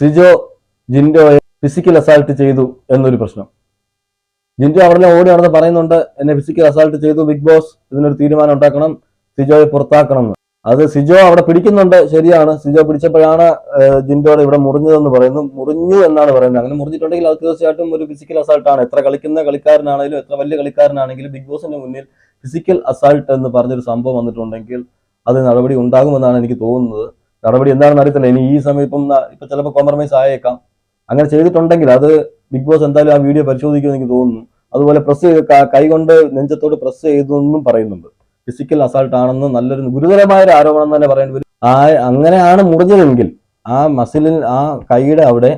Sijo ജിൻഡോയെ physical assault ചെയ്തു എന്നൊരു പ്രശ്നം. ജിൻഡോ അവിടെ ഓടി നടന്ന് പറയുന്നുണ്ട് എന്നെ ഫിസിക്കൽ അസാൾട്ട് ചെയ്തു ബിഗ് ബോസ് ഇതിനൊരു തീരുമാനം ഉണ്ടാക്കണം. സിജോയെ പുറത്താക്കണം. എന്ന് അത് സിജോ അവിടെ പിടിക്കുന്നുണ്ട് ശരിയാണ്. സിജോ പിടിച്ചപ്പോഴാണ് ജിൻഡോയുടെ ഇവിടെ മുറിഞ്ഞതെന്ന് പറയുന്നു. മുറിഞ്ഞു എന്നാണ് പറയുന്നത്. അങ്ങനെ മുറിഞ്ഞിട്ടുണ്ടെങ്കിൽ അത് തീർച്ചയായിട്ടും ഒരു ഫിസിക്കൽ അസാൾട്ടാണ് എത്ര കളിക്കുന്ന കളിക്കാരനാണെങ്കിലും എത്ര വലിയ കളിക്കാരനാണെങ്കിലും ബിഗ് ബോസിന്റെ മുന്നിൽ ഫിസിക്കൽ അസാൾട്ട് എന്ന് പറഞ്ഞൊരു സംഭവം വന്നിട്ടുണ്ടെങ്കിൽ അത് നടപടി ഉണ്ടാകുമെന്നാണ് എനിക്ക് തോന്നുന്നത്. നടപടി എന്താണെന്ന് അറിയത്തില്ല. ഇനി ഈ സമയത്തും ഇപ്പം ചിലപ്പോൾ കോംപ്രമൈസ് ആയേക്കാം. അങ്ങനെ ചെയ്തിട്ടുണ്ടെങ്കിൽ അത് ബിഗ് ബോസ് എന്തായാലും ആ വീഡിയോ പരിശോധിക്കുമെന്ന് എനിക്ക് തോന്നുന്നു. അതുപോലെ പ്രസ് കൈകൊണ്ട് നെഞ്ചത്തോട് പ്രസ് ചെയ്തു എന്നും പറയുന്നുണ്ട്. ഫിസിക്കൽ അസാൾട്ട് ആണെന്ന് നല്ലൊരു ഗുരുതരമായ ഒരു ആരോപണം തന്നെ പറയേണ്ടി വരും. ആ അങ്ങനെയാണ് മുറിഞ്ഞതെങ്കിൽ ആ മസിലിൽ ആ കൈയുടെ അവിടെ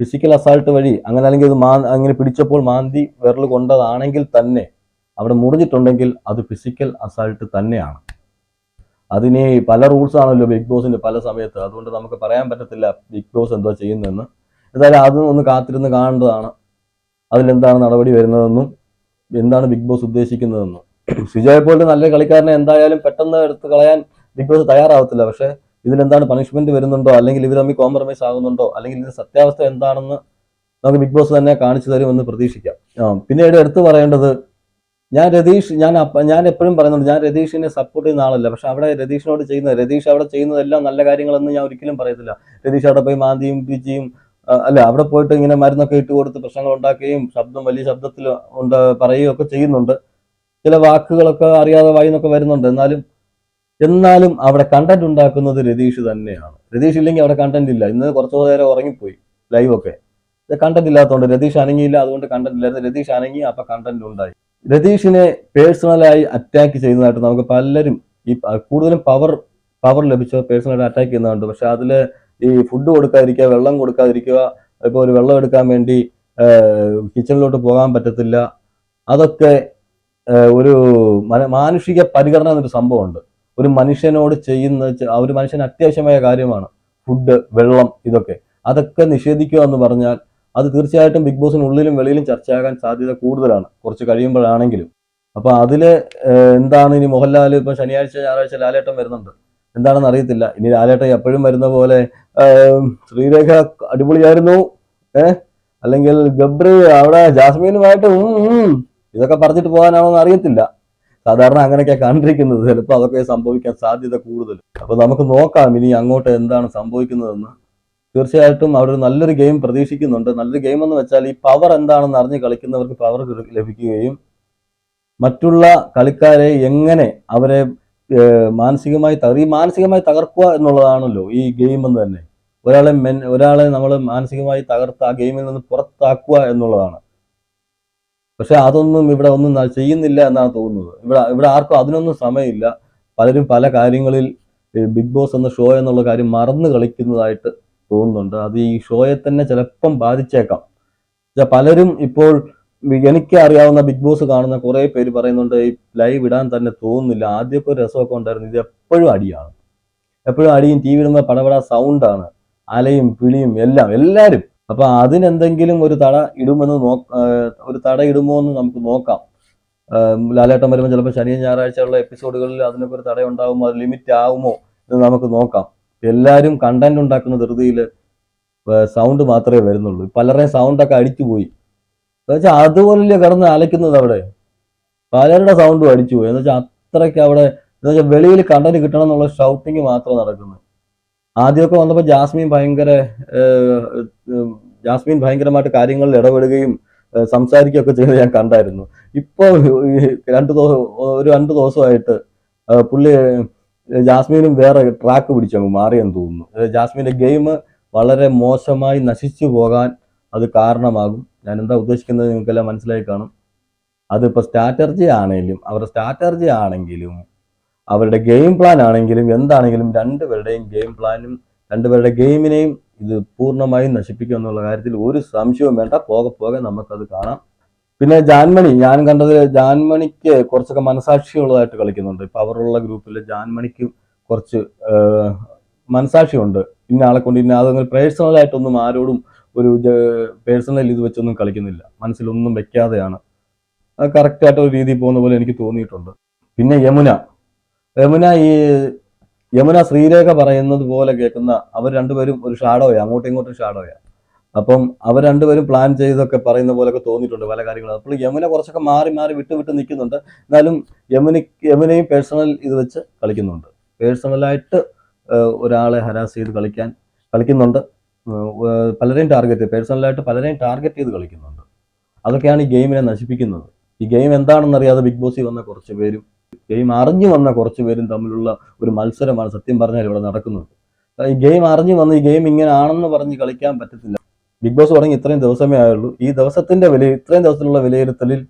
ഫിസിക്കൽ അസാൾട്ട് വഴി അങ്ങനെ അല്ലെങ്കിൽ അത് മാ അങ്ങനെ പിടിച്ചപ്പോൾ മാന്തി വിരൽ കൊണ്ടതാണെങ്കിൽ തന്നെ അവിടെ മുറിഞ്ഞിട്ടുണ്ടെങ്കിൽ അത് ഫിസിക്കൽ അസാൾട്ട് തന്നെയാണ്. അതിന് പല റൂൾസ് ആണല്ലോ ബിഗ് ബോസിന്റെ പല സമയത്ത്. അതുകൊണ്ട് നമുക്ക് പറയാൻ പറ്റത്തില്ല ബിഗ് ബോസ് എന്തോ ചെയ്യുന്നതെന്ന് എന്തായാലും അതും ഒന്ന് കാത്തിരുന്ന് കാണേണ്ടതാണ്. അതിലെന്താണ് നടപടി വരുന്നതെന്നും എന്താണ് ബിഗ് ബോസ് ഉദ്ദേശിക്കുന്നതെന്നും. സിജോയെ പോലെ നല്ല കളിക്കാരനെ എന്തായാലും പെട്ടെന്ന് എടുത്ത് കളയാൻ ബിഗ് ബോസ് തയ്യാറാവത്തില്ല. പക്ഷേ ഇതിലെന്താണ് പണിഷ്മെന്റ് വരുന്നുണ്ടോ? അല്ലെങ്കിൽ ഇവർ തമ്മിൽ കോംപ്രമൈസ് ആകുന്നുണ്ടോ? അല്ലെങ്കിൽ ഇതിന്റെ സത്യാവസ്ഥ എന്താണെന്ന് നമുക്ക് ബിഗ് ബോസ് തന്നെ കാണിച്ചു തരുമെന്ന് പ്രതീക്ഷിക്കാം. പിന്നീട് എടുത്തു പറയേണ്ടത് ഞാൻ രതീഷ് ഞാൻ ഞാൻ എപ്പോഴും പറയുന്നുണ്ട് ഞാൻ രതീഷിനെ സപ്പോർട്ട് ചെയ്യുന്ന ആളല്ല. പക്ഷെ അവിടെ രതീഷിനോട് ചെയ്യുന്നത് രതീഷ് അവിടെ ചെയ്യുന്നതെല്ലാം നല്ല കാര്യങ്ങളെന്ന് ഞാൻ ഒരിക്കലും പറയത്തില്ല. രതീഷ് അവിടെ പോയി മാന്തിയും പിച്ചിയും അല്ല അവിടെ പോയിട്ട് ഇങ്ങനെ മരുന്നൊക്കെ ഇട്ട് കൊടുത്ത് പ്രശ്നങ്ങൾ ഉണ്ടാക്കുകയും ശബ്ദം വലിയ ശബ്ദത്തിൽ ഉണ്ട് പറയുകയും ചെയ്യുന്നുണ്ട്. ചില വാക്കുകളൊക്കെ അറിയാതെ വായിന്നൊക്കെ വരുന്നുണ്ട്. എന്നാലും എന്നാലും അവിടെ കണ്ടന്റ് ഉണ്ടാക്കുന്നത് രതീഷ് തന്നെയാണ്. രതീഷ് ഇല്ലെങ്കിൽ അവിടെ കണ്ടന്റ് ഇല്ല. ഇന്ന് കുറച്ചു നേരം ഉറങ്ങിപ്പോയി ലൈവൊക്കെ കണ്ടന്റ് ഇല്ലാത്തതുകൊണ്ട് രതീഷ് അനങ്ങിയില്ല. അതുകൊണ്ട് കണ്ടന്റ് ഇല്ലായിരുന്നു. രതീഷ് അനങ്ങി അപ്പൊ കണ്ടന്റ് ഉണ്ടായി. രതീഷിനെ പേഴ്സണലായി അറ്റാക്ക് ചെയ്യുന്നതായിട്ട് നമുക്ക് പലരും ഈ കൂടുതലും പവർ പവർ ലഭിച്ച പേഴ്സണലായിട്ട് അറ്റാക്ക് ചെയ്യുന്നതുണ്ട് പക്ഷെ അതിൽ ഈ ഫുഡ് കൊടുക്കാതിരിക്കുക വെള്ളം കൊടുക്കാതിരിക്കുക ഇപ്പോൾ ഒരു വെള്ളം എടുക്കാൻ വേണ്ടി കിച്ചണിലോട്ട് പോകാൻ പറ്റത്തില്ല. അതൊക്കെ ഒരു മന- മാനുഷിക പരിഗണന എന്നൊരു സംഭവമുണ്ട്. ഒരു മനുഷ്യനോട് ചെയ്യുന്ന ആ ഒരു മനുഷ്യന് അത്യാവശ്യമായ കാര്യമാണ്. ഫുഡ് വെള്ളം ഇതൊക്കെ. അതൊക്കെ നിഷേധിക്കുക എന്ന് പറഞ്ഞാൽ അത് തീർച്ചയായിട്ടും ബിഗ് ബോസിനുള്ളിലും വെളിയിലും ചർച്ചയാകാൻ സാധ്യത കൂടുതലാണ്. കുറച്ച് കഴിയുമ്പോഴാണെങ്കിലും. അപ്പൊ അതിൽ ഏഹ്, എന്താണ് ഇനി മോഹൻലാൽ ഇപ്പൊ ശനിയാഴ്ച ഞായറാഴ്ച ലാലേട്ടം വരുന്നുണ്ട്. എന്താണെന്ന് അറിയത്തില്ല. ഇനി ലാലേട്ടൻ എപ്പോഴും വരുന്ന പോലെ ശ്രീരേഖ അടിപൊളിയായിരുന്നു. ഏഹ് അല്ലെങ്കിൽ ഗബ്ര അവിടെ ജാസ്മീനുമായിട്ട് ഇതൊക്കെ പറഞ്ഞിട്ട് പോകാനാണോന്ന് അറിയത്തില്ല. സാധാരണ അങ്ങനെയൊക്കെ കണ്ടിരിക്കുന്നത്. ചിലപ്പോൾ അതൊക്കെ സംഭവിക്കാൻ സാധ്യത കൂടുതൽ. അപ്പൊ നമുക്ക് നോക്കാം ഇനി അങ്ങോട്ട് എന്താണ് സംഭവിക്കുന്നതെന്ന്. തീർച്ചയായിട്ടും അവർ നല്ലൊരു ഗെയിം പ്രതീക്ഷിക്കുന്നുണ്ട്. നല്ലൊരു ഗെയിം എന്ന് വെച്ചാൽ ഈ പവർ എന്താണെന്ന് അറിഞ്ഞ് കളിക്കുന്നവർക്ക് പവർ ലഭിക്കുകയും മറ്റുള്ള കളിക്കാരെ എങ്ങനെ അവരെ മാനസികമായി തകർ ഈ മാനസികമായി തകർക്കുക എന്നുള്ളതാണല്ലോ ഈ ഗെയിം എന്ന് തന്നെ. ഒരാളെ മെൻ ഒരാളെ നമ്മൾ മാനസികമായി തകർത്ത് ആ ഗെയിമിൽ നിന്ന് പുറത്താക്കുക എന്നുള്ളതാണ്. പക്ഷെ അതൊന്നും ഇവിടെ ഒന്നും ചെയ്യുന്നില്ല എന്നാണ് തോന്നുന്നത്. ഇവിടെ ഇവിടെ ആർക്കും അതിനൊന്നും സമയമില്ല. പലരും പല കാര്യങ്ങളിൽ ബിഗ് ബോസ് എന്ന ഷോ എന്നുള്ള കാര്യം മറന്നു കളിക്കുന്നതായിട്ട് തോന്നുന്നുണ്ട്. അത് ഈ ഷോയെ തന്നെ ചിലപ്പം ബാധിച്ചേക്കാം. പലരും ഇപ്പോൾ എനിക്ക് അറിയാവുന്ന ബിഗ് ബോസ് കാണുന്ന കുറെ പേര് പറയുന്നുണ്ട് ഈ ലൈവ് ഇടാൻ തന്നെ തോന്നുന്നില്ല. ആദ്യമൊക്കെ ഒരു രസമൊക്കെ ഉണ്ടായിരുന്നു. ഇത് എപ്പോഴും അടിയാണ്. എപ്പോഴും അടിയും ടി വി ഇടുമ്പോൾ പടപട സൗണ്ടാണ്. അലയും പിളിയും എല്ലാം എല്ലാവരും അപ്പൊ അതിനെന്തെങ്കിലും ഒരു തട ഇടുമെന്ന് നോ ഒരു തട ഇടുമോ എന്ന് നമുക്ക് നോക്കാം. ലാലേട്ടം ലാലേട്ടൻ വരുമ്പോൾ ചിലപ്പോൾ ശനി ഞായറാഴ്ചയുള്ള എപ്പിസോഡുകളിൽ അതിനൊക്കെ ഒരു തട ഉണ്ടാകുമോ അത് ലിമിറ്റ് ആകുമോ എന്ന് നമുക്ക് നോക്കാം. എല്ലാവരും കണ്ടന്റ് ഉണ്ടാക്കുന്ന ധൃതിയിൽ സൗണ്ട് മാത്രമേ വരുന്നുള്ളൂ. പലരുടെയും സൗണ്ടൊക്കെ അടിച്ചു പോയി. എന്നുവെച്ചാൽ അതുപോലെ കിടന്ന് അലയ്ക്കുന്നത് അവിടെ? പലരുടെ സൗണ്ടും അടിച്ചു പോയി. എന്നുവെച്ചാൽ അത്രയ്ക്ക് അവിടെ എന്നുവെച്ചാൽ വെളിയിൽ കണ്ടന്റ് കിട്ടണം എന്നുള്ള ഷൗട്ടിങ് മാത്രം നടക്കുന്നത് ആദ്യമൊക്കെ വന്നപ്പോൾ ജാസ്മിൻ ഭയങ്കര ജാസ്മിൻ ഭയങ്കരമായിട്ട് കാര്യങ്ങളിൽ ഇടപെടുകയും സംസാരിക്കുകയൊക്കെ ചെയ്ത് ഞാൻ കണ്ടായിരുന്നു. ഇപ്പോൾ രണ്ട് ദിവസം ഒരു രണ്ട് ദിവസമായിട്ട് പുള്ളി ജാസ്മിനും വേറെ ട്രാക്ക് പിടിച്ചങ്ങ് മാറിയെന്ന് തോന്നുന്നു. ജാസ്മീന്റെ ഗെയിം വളരെ മോശമായി നശിച്ചു പോകാൻ അത് കാരണമാകും. ഞാൻ എന്താ ഉദ്ദേശിക്കുന്നത് നിങ്ങൾക്കെല്ലാം മനസ്സിലായി കാണും. അതിപ്പോൾ സ്ട്രാറ്റജി ആണെങ്കിലും അവരുടെ സ്ട്രാറ്റജി ആണെങ്കിലും അവരുടെ ഗെയിം പ്ലാൻ ആണെങ്കിലും എന്താണെങ്കിലും രണ്ടുപേരുടെയും ഗെയിം പ്ലാനും രണ്ടുപേരുടെ ഗെയിമിനെയും ഇത് പൂർണമായും നശിപ്പിക്കും എന്നുള്ള കാര്യത്തിൽ ഒരു സംശയവും വേണ്ട. പോകെ പോകെ നമുക്കത് കാണാം. പിന്നെ ജാൻമണി ഞാൻ കണ്ടത് ജാൻമണിക്ക് കുറച്ചൊക്കെ മനസാക്ഷിയുള്ളതായിട്ട് കളിക്കുന്നുണ്ട്. ഇപ്പൊ അവരുള്ള ഗ്രൂപ്പിൽ ജാൻമണിക്ക് കുറച്ച് മനസാക്ഷി മനസാക്ഷിയുണ്ട്. ഇന്ന ആളെ കൊണ്ട് ഇന്ന അതൊന്നും പേഴ്സണലായിട്ടൊന്നും ആരോടും ഒരു പേഴ്സണൽ ഇത് വെച്ചൊന്നും കളിക്കുന്നില്ല. മനസ്സിലൊന്നും വെക്കാതെയാണ്. അത് കറക്റ്റ് ആയിട്ട് ഒരു രീതിയിൽ പോകുന്ന പോലെ എനിക്ക് തോന്നിയിട്ടുണ്ട്. പിന്നെ യമുന. യമുന ഈ യമുന ശ്രീരേഖ പറയുന്നത് പോലെ കേൾക്കുന്ന അവർ രണ്ടുപേരും ഒരു ഷാഡോയാണ് അങ്ങോട്ടും ഇങ്ങോട്ടും ഷാഡോയാ അപ്പം അവർ രണ്ടുപേരും പ്ലാൻ ചെയ്തൊക്കെ പറയുന്ന പോലൊക്കെ തോന്നിയിട്ടുണ്ട് പല കാര്യങ്ങളും. അപ്പോൾ യമുന കുറച്ചൊക്കെ മാറി മാറി വിട്ടു വിട്ട് നിൽക്കുന്നുണ്ട്. എന്നാലും യമുന യമുനയും പേഴ്സണൽ ഇത് വെച്ച് കളിക്കുന്നുണ്ട്. പേഴ്സണലായിട്ട് ഒരാളെ ഹരാസ് ചെയ്ത് കളിക്കാൻ കളിക്കുന്നുണ്ട്. പലരെയും ടാർഗറ്റ് പേഴ്സണലായിട്ട് പലരെയും ടാർഗറ്റ് ചെയ്ത് കളിക്കുന്നുണ്ട്. അതൊക്കെയാണ് ഈ ഗെയിമിനെ നശിപ്പിക്കുന്നത്. ഈ ഗെയിം എന്താണെന്നറിയാതെ ബിഗ് ബോസിൽ വന്ന കുറച്ച് പേരും ഗെയിം അറിഞ്ഞു വന്ന കുറച്ച് പേരും തമ്മിലുള്ള ഒരു മത്സരമാണ് സത്യം പറഞ്ഞാൽ ഇവിടെ നടക്കുന്നത്. ഈ ഗെയിം അറിഞ്ഞു വന്ന് ഈ ഗെയിം ഇങ്ങനെ ആണെന്ന് പറഞ്ഞ് കളിക്കാൻ പറ്റത്തില്ല. ബിഗ് ബോസ് തുടങ്ങി ഇത്രയും ദിവസമേ ആയുള്ളൂ. ഈ ദിവസത്തിന്റെ വില ഇത്രയും ദിവസത്തിലുള്ള വിലയിരുത്തലിൽ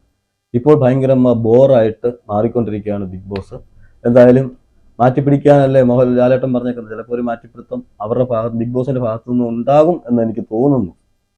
ഇപ്പോൾ ഭയങ്കര ബോറായിട്ട് മാറിക്കൊണ്ടിരിക്കുകയാണ് ബിഗ് ബോസ്. എന്തായാലും മാറ്റിപ്പിടിക്കാനല്ലേ മോഹൻ ലാലേട്ടൻ പറഞ്ഞേക്കുന്നത്? ചിലപ്പോൾ ഒരു മാറ്റിപ്പിടുത്തം അവരുടെ ഭാഗത്ത് ബിഗ് ബോസിന്റെ ഭാഗത്തു നിന്ന് ഉണ്ടാകും എന്ന് എനിക്ക് തോന്നുന്നു.